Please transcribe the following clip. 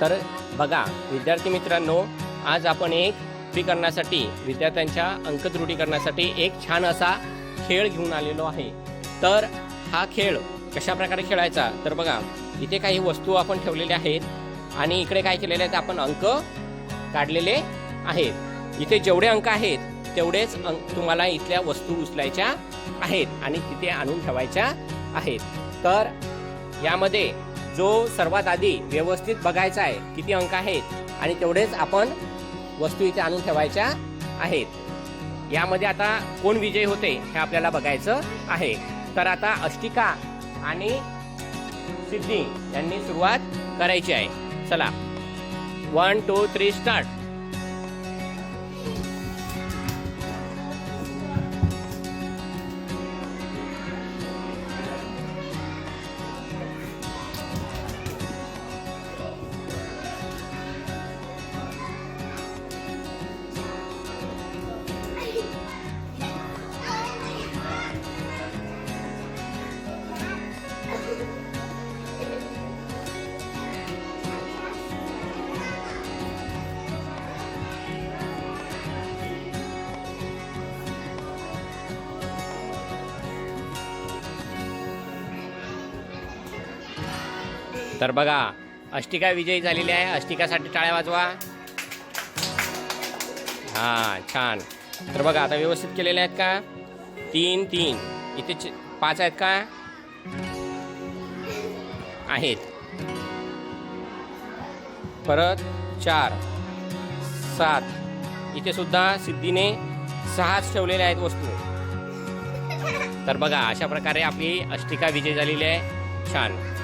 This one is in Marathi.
तर बघा विद्यार्थी मित्रांनो आज आपण एक करण्यासाठी विद्यार्थ्यांच्या अंक करण्यासाठी एक छान असा खेळ घेऊन आलेलो आहे. तर हा खेळ कशा प्रकारे खेळायचा? तर बघा इथे काही वस्तू आपण ठेवलेल्या आहेत आणि इकडे काय केलेले आहेत आपण अंक काढलेले आहेत. इथे जेवढे अंक आहेत तेवढेच अंक तुम्हाला इथल्या वस्तू उचलायच्या आहेत आणि तिथे आणून ठेवायच्या आहेत. तर यामध्ये जो सर्वात आधी व्यवस्थित बघायचा आहे किती अंक आहेत आणि तेवढेच आपण वस्तू इथे आणून ठेवायच्या आहेत. यामध्ये आता कोण विजयी होते हे आपल्याला बघायचं आहे. तर आता अष्टिका आणि सिद्धी यांनी सुरुवात करायची आहे. चला. वन टू थ्री स्टार्ट तर बघा अष्टिका विजयी झालेली आहे. अष्टिकासाठी टाळ्या वाजवा. हा छान. तर बघा आता व्यवस्थित केलेले आहेत का? तीन तीन. इथे पाच आहेत का? आहेत. परत चार सात. इथे सुद्धा सिद्धीने सहाच ठेवलेल्या आहेत वस्तू. तर बघा अशा प्रकारे आपली अष्टिका विजय झालेली आहे. छान.